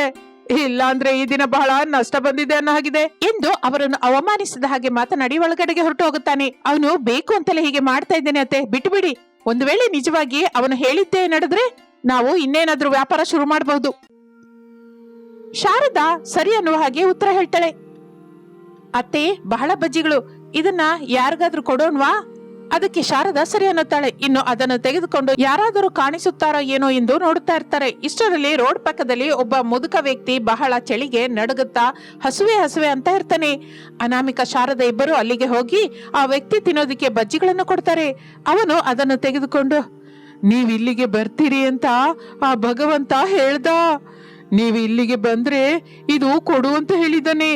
ಇಲ್ಲ ಈ ದಿನ ಬಹಳ ನಷ್ಟ ಬಂದಿದೆ ಅನ್ನೋ ಹಾಗಿದೆ ಎಂದು ಅವರನ್ನು ಅವಮಾನಿಸಿದ ಹಾಗೆ ಮಾತನಾಡಿ ಒಳಗಡೆಗೆ ಹೊರಟು ಹೋಗುತ್ತಾನೆ ಅವನು ಬೇಕು ಅಂತಲೇ ಹೀಗೆ ಮಾಡ್ತಾ ಇದ್ದೇನೆ ಅತ್ತೆ ಬಿಟ್ಟು ಬಿಡಿ ಒಂದು ವೇಳೆ ನಿಜವಾಗಿ ಅವನು ಹೇಳಿದ್ದೇ ನಡೆದ್ರೆ ನಾವು ಇನ್ನೇನಾದ್ರೂ ವ್ಯಾಪಾರ ಶುರು ಮಾಡಬಹುದು. ಶಾರದಾ ಸರಿ ಅನ್ನುವ ಹಾಗೆ ಉತ್ತರ ಹೇಳ್ತಾಳೆ. ಅತ್ತೆ, ಬಹಳ ಬಜ್ಜಿಗಳು. ಇದನ್ನ ಯಾರಿಗಾದ್ರೂ ಕೊಡೋಣ್ವಾ ಅದಕ್ಕೆ ಶಾರದಾ ಸರಿ ಅನ್ನುತ್ತಾಳೆ. ಇನ್ನು ಅದನ್ನು ತೆಗೆದುಕೊಂಡು ಯಾರಾದರೂ ಕಾಣಿಸುತ್ತಾರೋ ಏನೋ ಎಂದು ನೋಡುತ್ತಾ ಇರ್ತಾರೆ. ಇಷ್ಟರಲ್ಲಿ ರೋಡ್ ಪಕ್ಕದಲ್ಲಿ ಒಬ್ಬ ಮುದುಕ ವ್ಯಕ್ತಿ ಬಹಳ ಚಳಿಗೆ ನಡುಗುತ್ತಾ ಹಸುವೆ ಹಸುವೆ ಅಂತ ಇರ್ತಾನೆ. ಅನಾಮಿಕ ಶಾರದ ಇಬ್ಬರು ಅಲ್ಲಿಗೆ ಹೋಗಿ ಆ ವ್ಯಕ್ತಿ ತಿನ್ನೋದಿಕ್ಕೆ ಬಜ್ಜಿಗಳನ್ನು ಕೊಡ್ತಾರೆ. ಅವನು ಅದನ್ನು ತೆಗೆದುಕೊಂಡು, ನೀವು ಇಲ್ಲಿಗೆ ಬರ್ತೀರಿ ಅಂತ ಆ ಭಗವಂತ ಹೇಳ್ದ. ನೀವು ಇಲ್ಲಿಗೆ ಬಂದ್ರೆ ಇದು ಕೊಡು ಅಂತ ಹೇಳಿದ್ದಾನೆ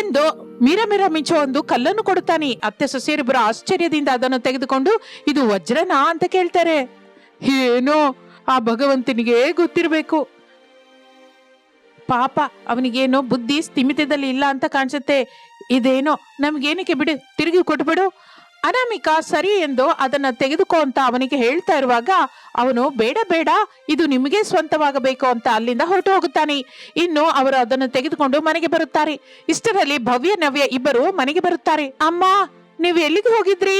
ಎಂದು ಮಿರ ಮೀರ ಮಿಂಚೋ ಒಂದು ಕಲ್ಲನ್ನು ಕೊಡುತ್ತಾನೆ. ಅತ್ತೆ ಸೊಸೆಯರಿಬ್ಬರು ಆಶ್ಚರ್ಯದಿಂದ ಅದನ್ನು ತೆಗೆದುಕೊಂಡು, ಇದು ವಜ್ರನಾ ಅಂತ ಕೇಳ್ತಾರೆ. ಏನೋ ಆ ಭಗವಂತನಿಗೆ ಗೊತ್ತಿರಬೇಕು. ಪಾಪ, ಅವನಿಗೇನೋ ಬುದ್ಧಿ ಸ್ಥಿಮಿತದಲ್ಲಿ ಇಲ್ಲ ಅಂತ ಕಾಣಿಸುತ್ತೆ. ಇದೇನೋ ನಮ್ಗೇನಕ್ಕೆ ಬಿಡು, ತಿರುಗಿ ಕೊಟ್ಬಿಡು. ಅನಾಮಿಕಾ ಸರಿ ಎಂದು ಅದನ್ನ ತೆಗೆದುಕೋ ಅಂತ ಅವನಿಗೆ ಹೇಳ್ತಾ ಇರುವಾಗ ಅವನು, ಬೇಡ ಬೇಡ, ಇದು ನಿಮಗೆ ಸ್ವಂತವಾಗಬೇಕು ಅಂತ ಅಲ್ಲಿಂದ ಹೊರಟು ಹೋಗುತ್ತಾನೆ. ಇನ್ನು ಅವರು ಅದನ್ನು ತೆಗೆದುಕೊಂಡು ಮನೆಗೆ ಬರುತ್ತಾರೆ. ಇಷ್ಟರಲ್ಲಿ ಭವ್ಯ, ನವ್ಯ ಇಬ್ಬರು ಮನೆಗೆ ಬರುತ್ತಾರೆ. ಅಮ್ಮ, ನೀವು ಎಲ್ಲಿಗೆ ಹೋಗಿದ್ರಿ?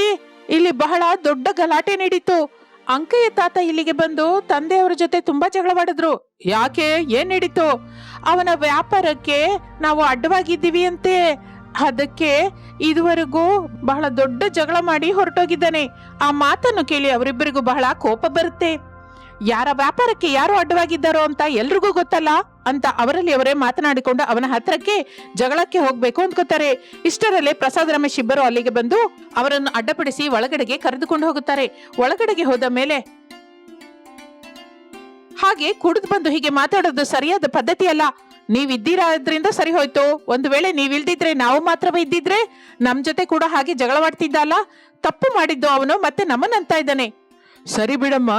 ಇಲ್ಲಿ ಬಹಳ ದೊಡ್ಡ ಗಲಾಟೆ ನಡೀತು. ಅಂಕಯ್ಯ ತಾತ ಇಲ್ಲಿಗೆ ಬಂದು ತಂದೆಯವರ ಜೊತೆ ತುಂಬಾ ಜಗಳವಾಡಿದ್ರು. ಯಾಕೆ? ಏನ್ ನಡೀತು? ಅವನ ವ್ಯಾಪಾರಕ್ಕೆ ನಾವು ಅಡ್ಡವಾಗಿದ್ದೀವಿ ಅಂತೆ. ಅದಕ್ಕೆ ಇದುವರೆಗೂ ಬಹಳ ದೊಡ್ಡ ಜಗಳ ಮಾಡಿ ಹೊರಟೋಗಿದ್ದಾನೆ. ಆ ಮಾತನ್ನು ಕೇಳಿ ಅವರಿಬ್ಬರಿಗೂ ಬಹಳ ಕೋಪ ಬರುತ್ತೆ. ಯಾರ ವ್ಯಾಪಾರಕ್ಕೆ ಯಾರು ಅಡ್ಡವಾಗಿದ್ದಾರೋ ಅಂತ ಎಲ್ರಿಗೂ ಗೊತ್ತಲ್ಲ ಅಂತ ಅವರಲ್ಲಿ ಅವರೇ ಮಾತನಾಡಿಕೊಂಡು ಅವನ ಹತ್ರಕ್ಕೆ ಜಗಳಕ್ಕೆ ಹೋಗ್ಬೇಕು ಅಂದ್ಕೋತಾರೆ. ಇಷ್ಟರಲ್ಲೇ ಪ್ರಸಾದ್ ರಮೇಶ್ ಇಬ್ಬರು ಅಲ್ಲಿಗೆ ಬಂದು ಅವರನ್ನು ಅಡ್ಡಪಡಿಸಿ ಒಳಗಡೆಗೆ ಕರೆದುಕೊಂಡು ಹೋಗುತ್ತಾರೆ. ಒಳಗಡೆಗೆ ಹೋದ ಮೇಲೆ ಹಾಗೆ ಕುಡಿದು ಬಂದು ಹೀಗೆ ಮಾತಾಡೋದು ಸರಿಯಾದ ಪದ್ಧತಿ ಅಲ್ಲ ನೀವಿದ್ದೀರಾ ಅದ್ರಿಂದ ಸರಿ ಹೋಯ್ತು. ಒಂದು ವೇಳೆ ನೀವಿಲ್ದಿದ್ರೆ ನಾವು ಮಾತ್ರವೇ ಇದ್ದಿದ್ರೆ ನಮ್ ಜೊತೆ ಕೂಡ ಹಾಗೆ ಜಗಳವಾಡ್ತಿದ್ದ ಅಲ್ಲ ತಪ್ಪು ಮಾಡಿದ್ದು ಅವನು ಮತ್ತೆ ನಮ್ಮನ್ನಂತ ಇದ್ದಾನೆ. ಸರಿ ಬಿಡಮ್ಮ.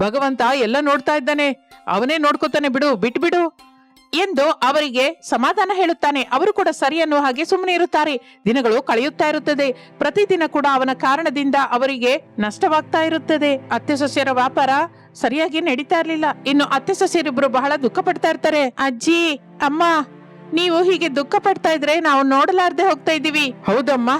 ಭಗವಂತ ಎಲ್ಲ ನೋಡ್ತಾ ಇದ್ದಾನೆ. ಅವನೇ ನೋಡ್ಕೋತಾನೆ ಬಿಡು. ಬಿಟ್ಬಿಡು. ಎಂದು ಅವರಿಗೆ ಸಮಾಧಾನ ಹೇಳುತ್ತಾನೆ. ಅವರು ಕೂಡ ಸರಿ ಅನ್ನುವ ಹಾಗೆ ಸುಮ್ಮನೆ ಇರುತ್ತಾರೆ. ದಿನಗಳು ಕಳೆಯುತ್ತಾ ಇರುತ್ತದೆ. ಪ್ರತಿದಿನ ಕೂಡ ಅವನ ಕಾರಣದಿಂದ ಅವರಿಗೆ ನಷ್ಟವಾಗ್ತಾ ಇರುತ್ತದೆ. ಸೊಸೆಯರ ವ್ಯಾಪಾರ ಸರಿಯಾಗಿ ನಡೀತಾ ಇರ್ಲಿಲ್ಲ. ಇನ್ನು ಅತ್ತೆ ಸೊಸೆಯರಿಬ್ರು ಬಹಳ ದುಃಖ ಪಡ್ತಾ ಇರ್ತಾರೆ. ಅಜ್ಜಿ, ಅಮ್ಮ, ನೀವು ಹೀಗೆ ದುಃಖ ಪಡ್ತಾ ಇದ್ರೆ ನಾವು ನೋಡಲಾರ್ದೆ ಹೋಗ್ತಾ ಇದ್ದೀವಿ. ಹೌದಮ್ಮ.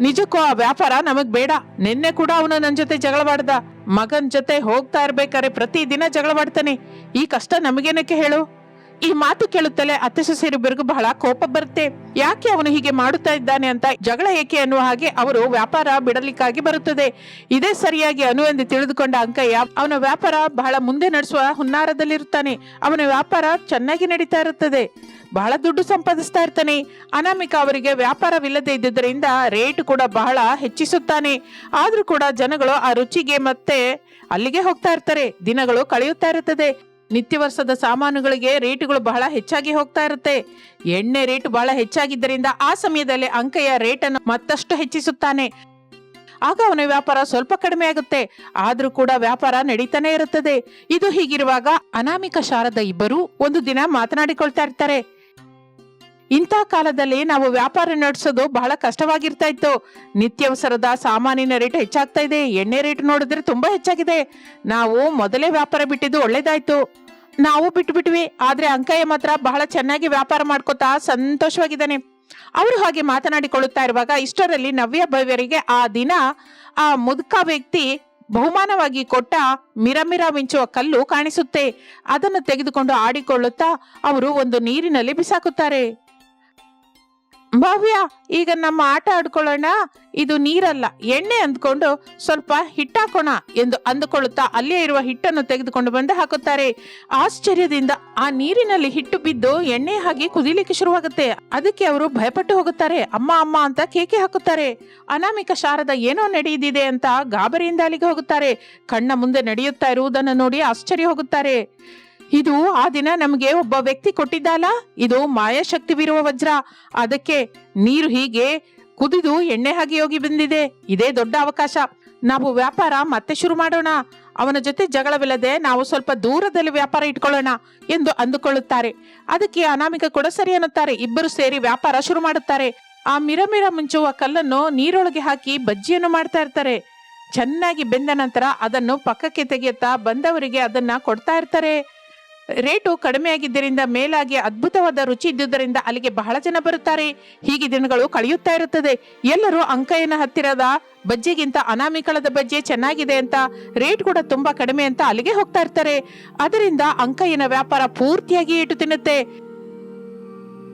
ನಿಜಕ್ಕೂ ಆ ವ್ಯಾಪಾರ ನಮಗ್ ಬೇಡ. ನಿನ್ನೆ ಕೂಡ ಅವನು ನನ್ನ ಜೊತೆ ಜಗಳವಾಡ್ದ ಮಗನ್ ಜೊತೆ ಹೋಗ್ತಾ ಇರ್ಬೇಕಾರೆ ಪ್ರತಿ ದಿನ ಜಗಳವಾಡ್ತಾನೆ ಈ ಕಷ್ಟ ನಮಗೇನಕ್ಕೆ ಹೇಳು? ಈ ಮಾತು ಕೇಳುತ್ತಲೇ ಅತ್ತೆ ಸೊಸೆಯರಿಬ್ಬರಿಗೂ ಬಹಳ ಕೋಪ ಬರುತ್ತೆ. ಯಾಕೆ ಅವನು ಹೀಗೆ ಮಾಡುತ್ತಾ ಇದ್ದಾನೆ ಅಂತ ಜಗಳ ಏಕೆ ಅನ್ನುವ ಹಾಗೆ ಅವರು ವ್ಯಾಪಾರ ಬಿಡಲಿಕ್ಕಾಗಿ ಬರುತ್ತದೆ. ಇದೇ ಸರಿಯಾಗಿ ಅನು ಎಂದು ತಿಳಿದುಕೊಂಡ ಅಂಕಯ್ಯ ಅವನ ವ್ಯಾಪಾರ ಬಹಳ ಮುಂದೆ ನಡೆಸುವ ಹುನ್ನಾರದಲ್ಲಿರುತ್ತಾನೆ. ಅವನ ವ್ಯಾಪಾರ ಚೆನ್ನಾಗಿ ನಡೀತಾ ಇರುತ್ತದೆ. ಬಹಳ ದುಡ್ಡು ಸಂಪಾದಿಸ್ತಾ ಇರ್ತಾನೆ. ಅನಾಮಿಕ ಅವರಿಗೆ ವ್ಯಾಪಾರವಿಲ್ಲದೆ ಇದ್ದುದರಿಂದ ರೇಟ್ ಕೂಡ ಬಹಳ ಹೆಚ್ಚಿಸುತ್ತಾನೆ. ಆದ್ರೂ ಕೂಡ ಜನಗಳು ಆ ರುಚಿಗೆ ಮತ್ತೆ ಅಲ್ಲಿಗೆ ಹೋಗ್ತಾ ಇರ್ತಾರೆ. ದಿನಗಳು ಕಳೆಯುತ್ತಾ ಇರುತ್ತದೆ. ನಿತ್ಯ ವರ್ಷದ ಸಾಮಾನುಗಳಿಗೆ ರೇಟುಗಳು ಬಹಳ ಹೆಚ್ಚಾಗಿ ಹೋಗ್ತಾ ಇರುತ್ತೆ. ಎಣ್ಣೆ ರೇಟ್ ಬಹಳ ಹೆಚ್ಚಾಗಿದ್ದರಿಂದ ಆ ಸಮಯದಲ್ಲಿ ಅಂಕಯ್ಯ ರೇಟನ್ನು ಮತ್ತಷ್ಟು ಹೆಚ್ಚಿಸುತ್ತಾನೆ. ಆಗ ಅವನ ವ್ಯಾಪಾರ ಸ್ವಲ್ಪ ಕಡಿಮೆ ಆಗುತ್ತೆ. ಆದ್ರೂ ಕೂಡ ವ್ಯಾಪಾರ ನಡೀತಾನೆ ಇರುತ್ತದೆ. ಇದು ಹೀಗಿರುವಾಗ ಅನಾಮಿಕ ಶಾರದ ಇಬ್ಬರು ಒಂದು ದಿನ ಮಾತನಾಡಿಕೊಳ್ತಾ ಇರ್ತಾರೆ. ಇಂಥ ಕಾಲದಲ್ಲಿ ನಾವು ವ್ಯಾಪಾರ ನಡೆಸೋದು ಬಹಳ ಕಷ್ಟವಾಗಿರ್ತಾ ಇತ್ತು. ನಿತ್ಯವಸರದ ಸಾಮಾನಿನ ರೇಟ್ ಹೆಚ್ಚಾಗ್ತಾ ಇದೆ. ಎಣ್ಣೆ ರೇಟ್ ನೋಡಿದ್ರೆ ತುಂಬಾ ಹೆಚ್ಚಾಗಿದೆ. ನಾವು ಮೊದಲೇ ವ್ಯಾಪಾರ ಬಿಟ್ಟಿದ್ದು ಒಳ್ಳೇದಾಯ್ತು. ನಾವು ಬಿಟ್ಟುಬಿಟ್ವಿ ಆದ್ರೆ ಅಂಕಯ್ಯ ಮಾತ್ರ ಬಹಳ ಚೆನ್ನಾಗಿ ವ್ಯಾಪಾರ ಮಾಡ್ಕೋತಾ ಸಂತೋಷವಾಗಿದ್ದಾನೆ. ಅವರು ಹಾಗೆ ಮಾತನಾಡಿಕೊಳ್ಳುತ್ತಾ ಇರುವಾಗ ಇಷ್ಟರಲ್ಲಿ ನವ್ಯ ಭವ್ಯರಿಗೆ ಆ ದಿನ ಆ ಮುದುಕ ವ್ಯಕ್ತಿ ಬಹುಮಾನವಾಗಿ ಕೊಟ್ಟ ಮಿರಮಿರ ಮಿಂಚುವ ಕಲ್ಲು ಕಾಣಿಸುತ್ತೆ. ಅದನ್ನು ತೆಗೆದುಕೊಂಡು ಆಡಿಕೊಳ್ಳುತ್ತಾ ಅವರು ಒಂದು ನೀರಿನಲ್ಲಿ ಬಿಸಾಕುತ್ತಾರೆ. ಭವ್ಯ, ಈಗ ನಮ್ಮ ಆಟ ಆಡ್ಕೊಳ್ಳೋಣ. ಇದು ನೀರಲ್ಲ, ಎಣ್ಣೆ ಅಂದ್ಕೊಂಡು ಸ್ವಲ್ಪ ಹಿಟ್ಟಾಕೋಣ ಎಂದು ಅಂದುಕೊಳ್ಳುತ್ತಾ ಅಲ್ಲೇ ಇರುವ ಹಿಟ್ಟನ್ನು ತೆಗೆದುಕೊಂಡು ಬಂದು ಹಾಕುತ್ತಾರೆ. ಆಶ್ಚರ್ಯದಿಂದ ಆ ನೀರಿನಲ್ಲಿ ಹಿಟ್ಟು ಬಿದ್ದು ಎಣ್ಣೆ ಹಾಗೆ ಕುದಿಲಿಕ್ಕೆ ಶುರುವಾಗುತ್ತೆ. ಅದಕ್ಕೆ ಅವರು ಭಯಪಟ್ಟು ಹೋಗುತ್ತಾರೆ. ಅಮ್ಮ ಅಮ್ಮ ಅಂತ ಕೇಕೆ ಹಾಕುತ್ತಾರೆ. ಅನಾಮಿಕ ಶಾರದ ಏನೋ ನಡೆಯದಿದೆ ಅಂತ ಗಾಬರಿಯಿಂದ ಅಲ್ಲಿಗೆ ಹೋಗುತ್ತಾರೆ. ಕಣ್ಣ ಮುಂದೆ ನಡೆಯುತ್ತಾ ಇರುವುದನ್ನು ನೋಡಿ ಆಶ್ಚರ್ಯ ಹೋಗುತ್ತಾರೆ. ಇದು ಆ ದಿನ ನಮಗೆ ಒಬ್ಬ ವ್ಯಕ್ತಿ ಕೊಟ್ಟಿದ್ದಲ್ಲ ಇದು ಮಾಯಾಶಕ್ತಿವಿರುವ ವಜ್ರ. ಅದಕ್ಕೆ ನೀರು ಹೀಗೆ ಕುದಿದು ಎಣ್ಣೆ ಹಾಗೆ ಹೋಗಿ ಬಂದಿದೆ. ಇದೇ ದೊಡ್ಡ ಅವಕಾಶ. ನಾವು ವ್ಯಾಪಾರ ಮತ್ತೆ ಶುರು ಮಾಡೋಣ. ಅವನ ಜೊತೆ ಜಗಳವಿಲ್ಲದೆ ನಾವು ಸ್ವಲ್ಪ ದೂರದಲ್ಲಿ ವ್ಯಾಪಾರ ಇಟ್ಕೊಳ್ಳೋಣ ಎಂದು ಅಂದುಕೊಳ್ಳುತ್ತಾರೆ. ಅದಕ್ಕೆ ಅನಾಮಿಕ ಕೂಡ ಸರಿ ಅನ್ನುತ್ತಾರೆ. ಇಬ್ಬರು ಸೇರಿ ವ್ಯಾಪಾರ ಶುರು ಮಾಡುತ್ತಾರೆ. ಆ ಮಿರಮಿರ ಮುಂಚುವ ಕಲ್ಲನ್ನು ನೀರೊಳಗೆ ಹಾಕಿ ಬಜ್ಜಿಯನ್ನು ಮಾಡ್ತಾ ಇರ್ತಾರೆ. ಚೆನ್ನಾಗಿ ಬೆಂದ ನಂತರ ಅದನ್ನು ಪಕ್ಕಕ್ಕೆ ತೆಗೆಯುತ್ತಾ ಬಂದವರಿಗೆ ಅದನ್ನ ಕೊಡ್ತಾ ಇರ್ತಾರೆ. ರೇಟು ಕಡಿಮೆ ಆಗಿದ್ದರಿಂದ ಮೇಲಾಗಿ ಅದ್ಭುತವಾದ ರುಚಿ ಇದ್ದುದರಿಂದ ಅಲ್ಲಿಗೆ ಬಹಳ ಜನ ಬರುತ್ತಾರೆ. ಹೀಗೆ ದಿನಗಳು ಕಳೆಯುತ್ತಾ ಇರುತ್ತದೆ. ಎಲ್ಲರೂ ಅಂಕಯ್ಯನ ಹತ್ತಿರದ ಬಜ್ಜಿಗಿಂತ ಅನಾಮಿಕಳದ ಬಜ್ಜಿ ಚೆನ್ನಾಗಿದೆ ಅಂತ, ರೇಟ್ ಕೂಡ ತುಂಬಾ ಕಡಿಮೆ ಅಂತ ಅಲ್ಲಿಗೆ ಹೋಗ್ತಾ ಇರ್ತಾರೆ. ಅದರಿಂದ ಅಂಕಯ್ಯನ ವ್ಯಾಪಾರ ಪೂರ್ತಿಯಾಗಿ ಏಟು ತಿನ್ನುತ್ತೆ.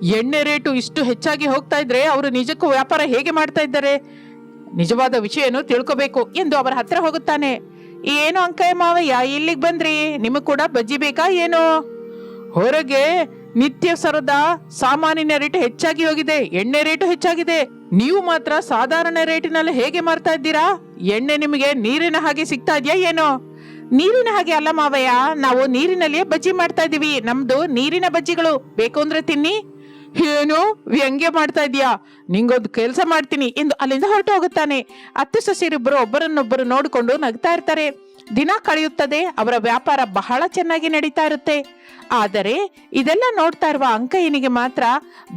ಎಣ್ಣೆ ರೇಟು ಇಷ್ಟು ಹೆಚ್ಚಾಗಿ ಹೋಗ್ತಾ ಇದ್ರೆ ಅವರು ನಿಜಕ್ಕೂ ವ್ಯಾಪಾರ ಹೇಗೆ ಮಾಡ್ತಾ ಇದ್ದಾರೆ? ನಿಜವಾದ ವಿಷಯನು ತಿಳ್ಕೋಬೇಕು ಎಂದು ಅವರ ಹತ್ರ ಹೋಗುತ್ತಾನೆ. ಏನು ಅಂಕಯ್ಯ ಮಾವಯ್ಯ, ಇಲ್ಲಿಗೆ ಬಂದ್ರಿ? ನಿಮಗ್ ಕೂಡ ಬಜ್ಜಿ ಬೇಕಾ ಏನು? ಹೊರಗೆ ನಿತ್ಯ ಸರದ ಸಾಮಾನಿನ ರೇಟ್ ಹೆಚ್ಚಾಗಿ ಹೋಗಿದೆ, ಎಣ್ಣೆ ರೇಟು ಹೆಚ್ಚಾಗಿದೆ. ನೀವು ಮಾತ್ರ ಸಾಧಾರಣ ರೇಟಿನಲ್ಲಿ ಹೇಗೆ ಮಾರ್ತಾ ಇದ್ದೀರಾ? ಎಣ್ಣೆ ನಿಮಗೆ ನೀರಿನ ಹಾಗೆ ಸಿಗ್ತಾ ಇದೆಯಾ ಏನೋ? ನೀರಿನ ಹಾಗೆ ಅಲ್ಲ ಮಾವಯ್ಯ, ನಾವು ನೀರಿನಲ್ಲಿಯೇ ಬಜ್ಜಿ ಮಾಡ್ತಾ ಇದೀವಿ ನಮ್ದು ನೀರಿನ ಬಜ್ಜಿಗಳು ಬೇಕು ಅಂದ್ರೆ ತಿನ್ನಿ. ಏನು? ವ್ಯಂಗ್ಯ ಮಾಡ್ತಾ ಇದೀಯಾ ನಿಂಗೊಂದು ಕೆಲಸ ಮಾಡ್ತೀನಿ. ಎಂದು ಅಲ್ಲಿಂದ ಹೊರಟು ಹೋಗುತ್ತಾನೆ ಅತ್ತೆ ಸೊಸೆಯರಿಬ್ಬರು ಒಬ್ಬರನ್ನೊಬ್ಬರು ನೋಡಿಕೊಂಡು ನಗ್ತಾ ಇರ್ತಾರೆ. ದಿನ ಕಳೆಯುತ್ತದೆ. ಅವರ ವ್ಯಾಪಾರ ಬಹಳ ಚೆನ್ನಾಗಿ ನಡೀತಾ ಇರುತ್ತೆ. ಆದರೆ ಇದೆಲ್ಲ ನೋಡ್ತಾ ಇರುವ ಅಂಕಯ್ಯನಿಗೆ ಮಾತ್ರ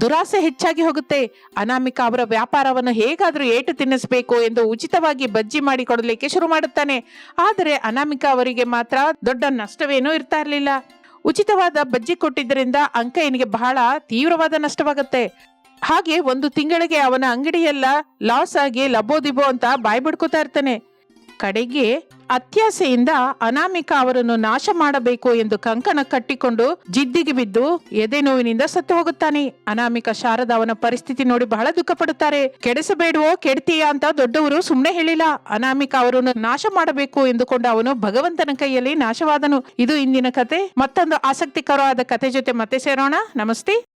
ದುರಾಸೆ ಹೆಚ್ಚಾಗಿ ಹೋಗುತ್ತೆ. ಅನಾಮಿಕ ಅವರ ವ್ಯಾಪಾರವನ್ನು ಹೇಗಾದರೂ ಏಟು ತಿನ್ನಿಸಬೇಕು ಎಂದು ಉಚಿತವಾಗಿ ಬಜ್ಜಿ ಮಾಡಿ ಕೊಡಲಿಕ್ಕೆ ಶುರು ಮಾಡುತ್ತಾನೆ. ಆದರೆ ಅನಾಮಿಕ ಅವರಿಗೆ ಮಾತ್ರ ದೊಡ್ಡ ನಷ್ಟವೇನೂ ಇರ್ತಾ ಇರಲಿಲ್ಲ. ಉಚಿತವಾದ ಬಜ್ಜಿ ಕೊಟ್ಟಿದ್ದರಿಂದ ಅಂಕಯ್ಯನಿಗೆ ಬಹಳ ತೀವ್ರವಾದ ನಷ್ಟವಾಗುತ್ತೆ. ಹಾಗೆ ಒಂದು ತಿಂಗಳಿಗೆ ಅವನ ಅಂಗಡಿಯೆಲ್ಲ ಲಾಸ್ ಆಗಿ ಲಬೋದಿಬೋ ಅಂತ ಬಾಯ್ ಬಿಡ್ಕೋತಾ ಇರ್ತಾನೆ. ಕಡೆಗೆ ಅತ್ಯಾಸೆಯಿಂದ ಅನಾಮಿಕ ಅವರನ್ನು ನಾಶ ಮಾಡಬೇಕು ಎಂದು ಕಂಕಣ ಕಟ್ಟಿಕೊಂಡು ಜಿದ್ದಿಗೆ ಬಿದ್ದು ಎದೆ ನೋವಿನಿಂದ ಸತ್ತು ಹೋಗುತ್ತಾನೆ. ಅನಾಮಿಕ ಶಾರದ ಅವನ ಪರಿಸ್ಥಿತಿ ನೋಡಿ ಬಹಳ ದುಃಖ ಪಡುತ್ತಾರೆ. ಕೆಡಿಸಬೇಡುವೋ, ಕೆಡ್ತೀಯಾ ಅಂತ ದೊಡ್ಡವರು ಸುಮ್ಮನೆ ಹೇಳಿಲ್ಲ. ಅನಾಮಿಕ ಅವರನ್ನು ನಾಶ ಮಾಡಬೇಕು ಎಂದುಕೊಂಡು ಅವನು ಭಗವಂತನ ಕೈಯಲ್ಲಿ ನಾಶವಾದನು. ಇದು ಇಂದಿನ ಕತೆ. ಮತ್ತೊಂದು ಆಸಕ್ತಿಕರವಾದ ಕತೆ ಜೊತೆ ಮತ್ತೆ ಸೇರೋಣ. ನಮಸ್ತೆ.